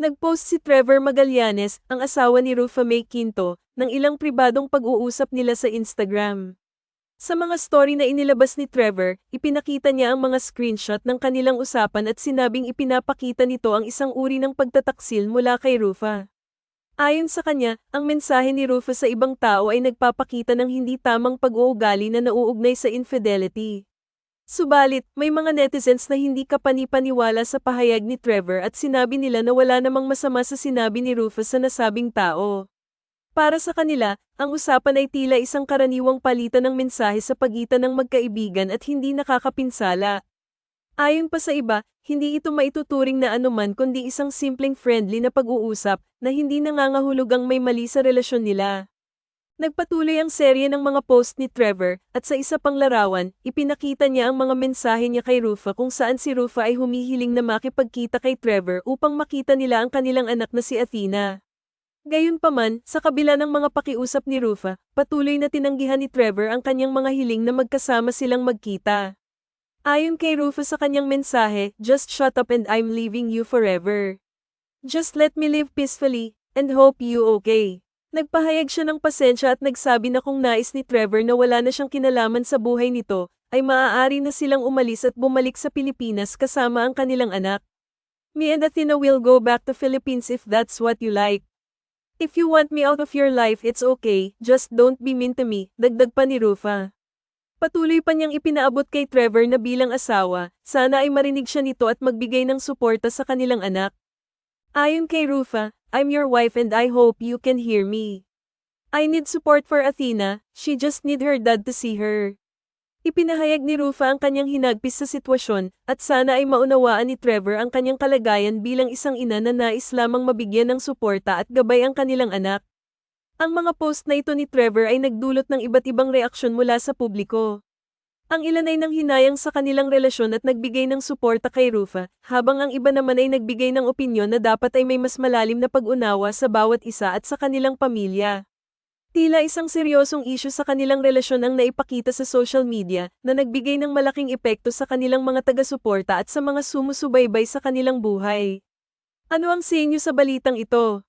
Nagpost si Trevor Magallanes, ang asawa ni Rufa May Quinto, ng ilang pribadong pag-uusap nila sa Instagram. Sa mga story na inilabas ni Trevor, ipinakita niya ang mga screenshot ng kanilang usapan at sinabing ipinapakita nito ang isang uri ng pagtataksil mula kay Rufa. Ayon sa kanya, ang mensahe ni Rufa sa ibang tao ay nagpapakita ng hindi tamang pag-uugali na nauugnay sa infidelity. Subalit, may mga netizens na hindi kapanipaniwala sa pahayag ni Trevor at sinabi nila na wala namang masama sa sinabi ni Rufus sa nasabing tao. Para sa kanila, ang usapan ay tila isang karaniwang palitan ng mensahe sa pagitan ng magkaibigan at hindi nakakapinsala. Ayon pa sa iba, hindi ito maituturing na anuman kundi isang simpleng friendly na pag-uusap na hindi nangangahulugang may mali sa relasyon nila. Nagpatuloy ang serye ng mga post ni Trevor, at sa isa pang larawan, ipinakita niya ang mga mensahe niya kay Rufa kung saan si Rufa ay humihiling na makipagkita kay Trevor upang makita nila ang kanilang anak na si Athena. Gayunpaman, sa kabila ng mga pakiusap ni Rufa, patuloy na tinanggihan ni Trevor ang kanyang mga hiling na magkasama silang magkita. Ayon kay Rufa sa kanyang mensahe, just shut up and I'm leaving you forever. Just let me live peacefully, and hope you okay. Nagpahayag siya ng pasensya at nagsabi na kung nais ni Trevor na wala na siyang kinalaman sa buhay nito, ay maaari na silang umalis at bumalik sa Pilipinas kasama ang kanilang anak. Me and Athena will go back to Philippines if that's what you like. If you want me out of your life it's okay, just don't be mean to me, dagdag pa ni Rufa. Patuloy pa niyang ipinaabot kay Trevor na bilang asawa, sana ay marinig siya nito at magbigay ng suporta sa kanilang anak. Ayon kay Rufa, I'm your wife and I hope you can hear me. I need support for Athena, she just need her dad to see her. Ipinahayag ni Rufa ang kanyang hinagpis sa sitwasyon, at sana ay maunawaan ni Trevor ang kanyang kalagayan bilang isang ina na nais lamang mabigyan ng suporta at gabay ang kanilang anak. Ang mga post na ito ni Trevor ay nagdulot ng iba't ibang reaksyon mula sa publiko. Ang ilan ay nang hinayang sa kanilang relasyon at nagbigay ng suporta kay Rufa, habang ang iba naman ay nagbigay ng opinyon na dapat ay may mas malalim na pag-unawa sa bawat isa at sa kanilang pamilya. Tila isang seryosong isyu sa kanilang relasyon ang naipakita sa social media na nagbigay ng malaking epekto sa kanilang mga taga-suporta at sa mga sumusubaybay sa kanilang buhay. Ano ang sa inyo sa balitang ito?